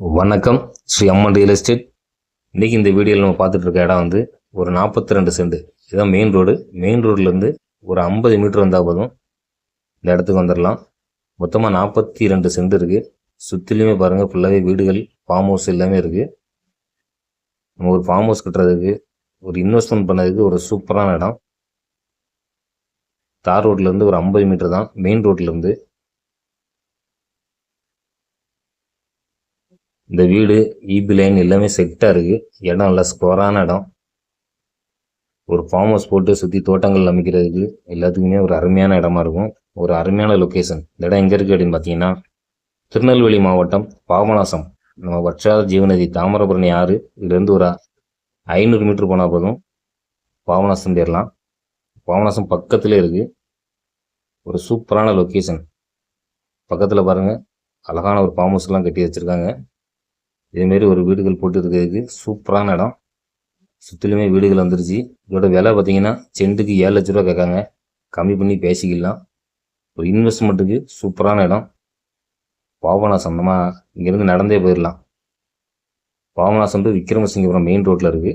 வணக்கம். ஸ்ரீ அம்மன் real estate இன்றைக்கி இந்த வீடியோவில் நம்ம பார்த்துட்டு இருக்க இடம் வந்து ஒரு நாற்பத்தி ரெண்டு சென்ட் இதுதான் மெயின் ரோடு மெயின் ரோட்லேருந்து ஒரு ஐம்பது மீட்டர் வந்தால் போதும். இந்த இடத்துக்கு வந்துடலாம். மொத்தமாக நாற்பத்தி ரெண்டு சென்ட் இருக்குது சுற்றிலுமே பாருங்கள் ஃபுல்லாகவே வீடுகள் ஃபார்ம் ஹவுஸ் எல்லாமே இருக்குது நம்ம ஒரு ஃபார்ம் ஹவுஸ் கட்டுறதுக்கு ஒரு இன்வெஸ்ட்மெண்ட் பண்ணதுக்கு ஒரு சூப்பரான இடம். தார் ரோட்லேருந்து ஒரு ஐம்பது மீட்டர் தான். மெயின் ரோட்லேருந்து இந்த வீடு ஈபி லைன் எல்லாமே செட்டாக இருக்குது இடம் நல்லா ஸ்கோரான இடம். ஒரு ஃபார்ம் ஹவுஸ் போட்டு சுற்றி தோட்டங்கள் அமைக்கிறதுக்கு எல்லாத்துக்குமே ஒரு அருமையான இடமா இருக்கும். ஒரு அருமையான லொக்கேஷன் இந்த இடம் எங்கே இருக்குது அப்படின்னு பார்த்தீங்கன்னா திருநெல்வேலி மாவட்டம் பாபநாசம். நம்ம வற்றாத ஜீவநதி தாமிரபரணி ஆறு. இதுலேருந்து ஒரு ஐநூறு மீட்டர் போனால் போதும். பாபநாசம் போயிடலாம் பாபநாசம் பக்கத்துலேயே இருக்குது ஒரு சூப்பரான லொக்கேஷன் பக்கத்தில் பாருங்கள் அழகான ஒரு ஃபார்ம் ஹவுஸ்லாம் கட்டி வச்சுருக்காங்க. இதேமாரி ஒரு வீடுகள் போட்டு இருக்கிறதுக்கு சூப்பரான இடம். சுற்றிலுமே வீடுகள் வந்துருச்சு. இதோட விலை பார்த்தீங்கன்னா சென்ட்டுக்கு ஏழு லட்ச ரூபா கேட்காங்க. கம்மி பண்ணி பேசிக்கலாம். ஒரு இன்வெஸ்ட்மெண்ட்டுக்கு சூப்பரான இடம். பாபநாசம் இங்கேருந்து நடந்தே போயிடலாம் பாபநாசம் டு விக்ரமசிங்கபுரம் மெயின் ரோட்டில் இருக்குது